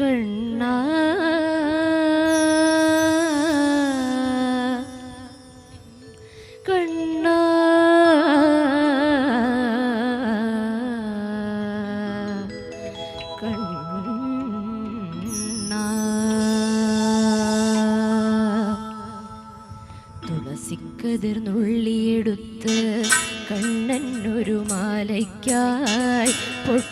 കണ്ണ. കണ്ണ. കണ്ണ. തുളസിക്കതിർന്നുള്ളിയെടുത്ത് കണ്ണൻ ഒരു മാലയ്ക്കായി പൊട്ട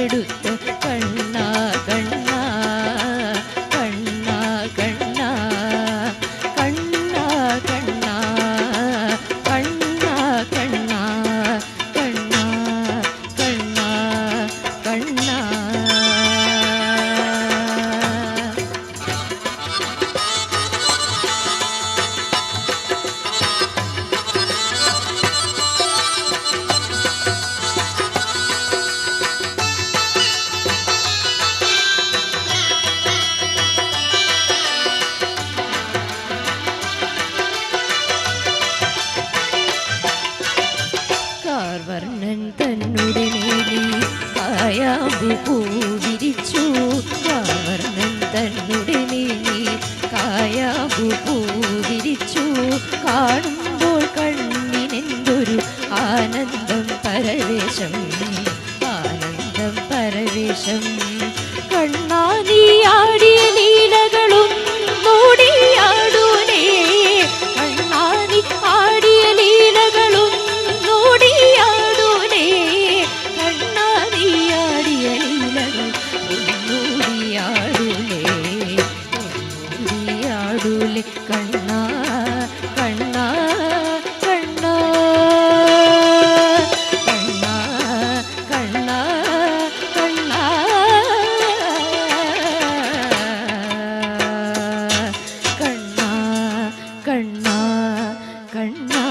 എടുത്ത അത് പൂവിരിച്ചു കാർണൻ തന്നുടനെ കായാവു പൂവിരിച്ചു. കാണുമ്പോൾ കണ്ണിനെന്തൊരു ആനന്ദം പരവേശം. ആനന്ദം പരവേശം. கண்ணா கண்ணா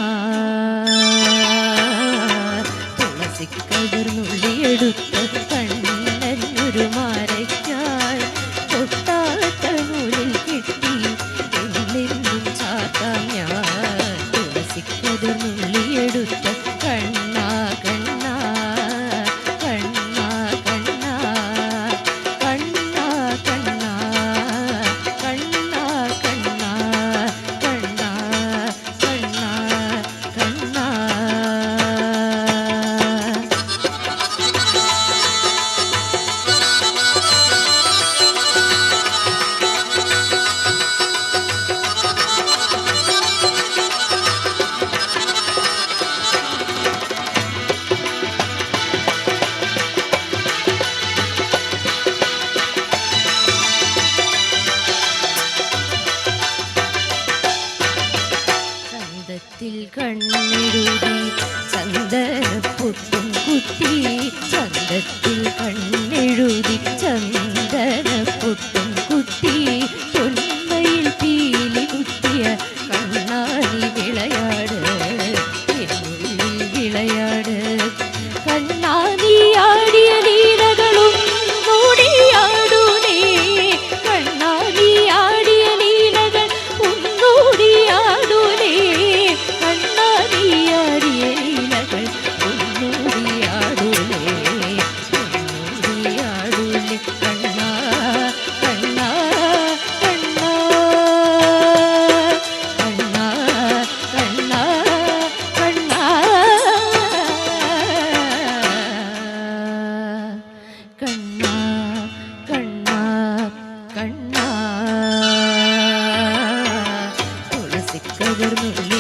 കണ്ണിടുതി ചന്ദ തുളസിക്കതിർന്നില്ല